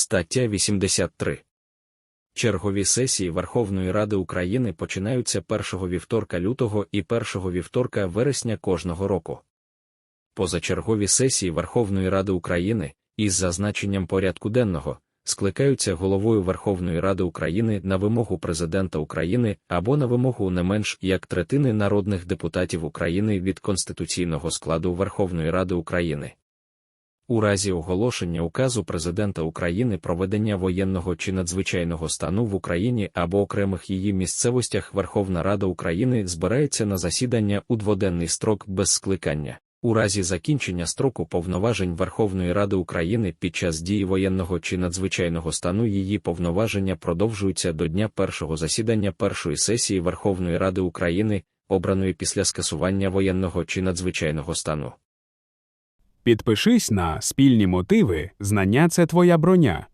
Стаття 83. Чергові сесії Верховної Ради України починаються першого вівторка лютого і першого вівторка вересня кожного року. Позачергові сесії Верховної Ради України із зазначенням порядку денного скликаються головою Верховної Ради України на вимогу Президента України або на вимогу не менш як третини народних депутатів України від конституційного складу Верховної Ради України. У разі оголошення указу Президента України про ведення воєнного чи надзвичайного стану в Україні або окремих її місцевостях Верховна Рада України збирається на засідання у дводенний строк без скликання. У разі закінчення строку повноважень Верховної Ради України під час дії воєнного чи надзвичайного стану її повноваження продовжуються до дня першого засідання першої сесії Верховної Ради України, обраної після скасування воєнного чи надзвичайного стану. Підпишись на спільні мотиви, знання це твоя броня.